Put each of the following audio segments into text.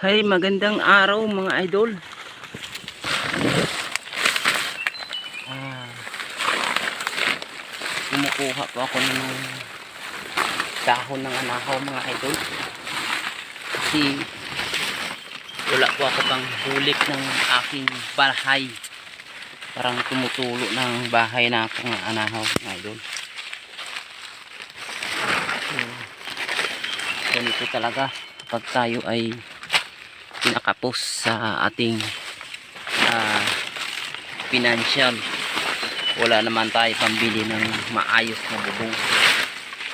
Hay, magandang araw mga idol. Ah, kumukuha po ako ng dahon ng anahaw mga idol. Kasi wala po ako pang hulik ng aking bahay. Parang tumutulo ng bahay na akong anahaw mga idol. So, ganito talaga kapag tayo ay pinakapos sa ating ah, financial. Wala naman tayo pambili ng maayos na bubong.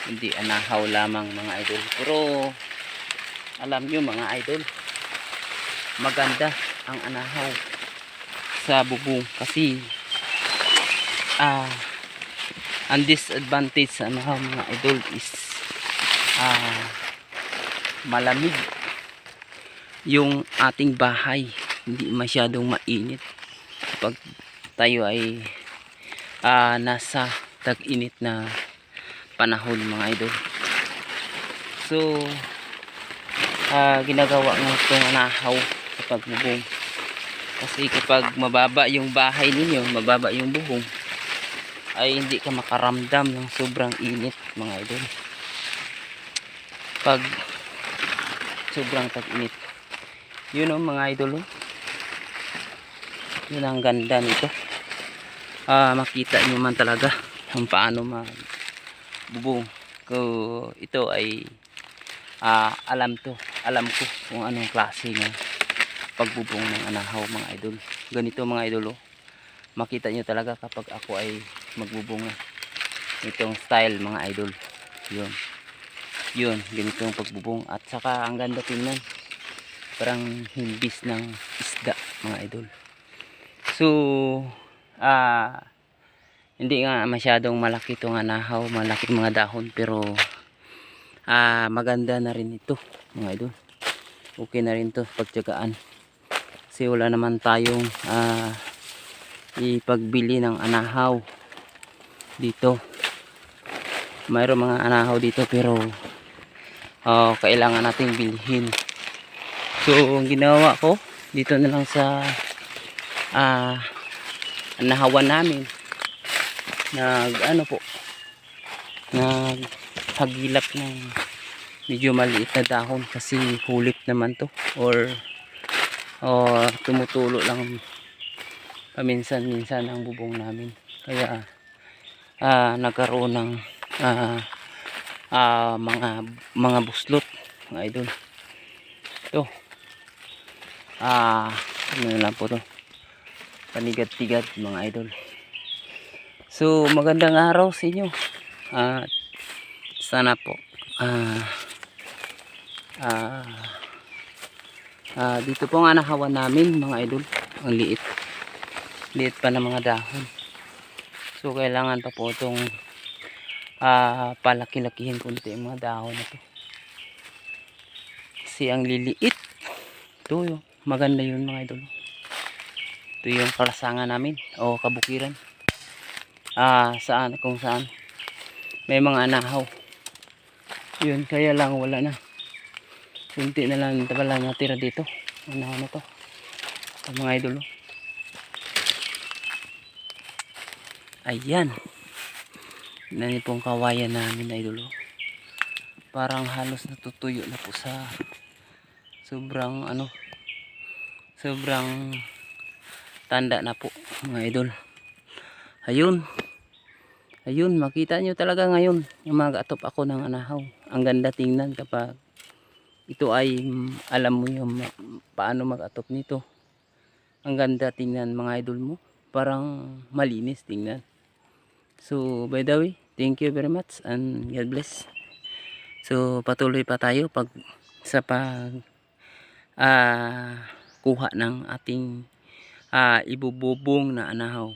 Hindi anahaw lamang mga idol. Pero alam nyo mga idol maganda ang anahaw sa bubong kasi ah ang disadvantage sa anahaw mga idol is ah malamig yung ating bahay. Hindi masyadong mainit. Kapag tayo ay ah, nasa tag-init na panahon mga idol. So ah, ginagawa ng itong anahaw kapag bubong kasi kapag mababa yung bahay ninyo mababa yung bubong ay hindi ka makaramdam ng sobrang init mga idol. Pag sobrang tag-init yun o mga idol oh. yun ang ganda nito. Ah, makita nyo man talaga kung paano magbubong ko ito ay ah, alam to. Alam ko kung anong klase ng pagbubong ng anahaw mga idol. Ganito mga idol oh. makita nyo talaga kapag ako ay magbubong na itong style mga idol. Yun. Yun ganito ang pagbubong. At saka ang ganda tingnan parang himbis ng isda mga idol. So ah hindi nga masyadong malaki itong anahaw malaki mga dahon pero ah maganda na rin ito mga idol. Okay na rin to pagtyagaan kasi wala naman tayong ah ipagbili ng anahaw dito. Mayroong mga anahaw dito pero ah, kailangan nating bilhin So, ang ginawa ko, dito na lang sa ah nahawan namin. Nag, ano po, naghagilap ng medyo maliit na dahon kasi hulip naman to or or tumutulo lang paminsan-minsan ang bubong namin. Kaya ah nagkaroon ng ah, ah, mga mga buslot, mga idol. Ito ah ano lang po to. Panigat-tigat mga idol. So magandang araw sa inyo. At sana po. Ah ah ah dito po nga nahawan namin mga idol. Ang liit. Liit pa ng mga dahon. So kailangan pa po itong ah palaki-lakihin kunti ang mga dahon na to. Kasi ang liliit. Ito yung maganda yun mga idol. Ito yung kalasangan namin o kabukiran. Ah saan? Kung saan? May mga anahaw. Yun kaya lang wala na. Kunti na lang pala natira dito. Anahaw na to. Ito mga idol oh. ayan. Nani pong kawayan namin idol oh. parang halos natutuyo na po sa sobrang ano sobrang tanda na po mga idol. Ayun. Ayun makita nyo talaga ngayon. Yung mga atop ako ng anahaw. Ang ganda tingnan kapag ito ay mm, alam mo yung paano mag-atop nito. Ang ganda tingnan mga idol mo. Parang malinis tingnan. So by the way thank you very much and God bless. So patuloy pa tayo pag sa pag ah kuha ng ating ah, ibububong na anahaw.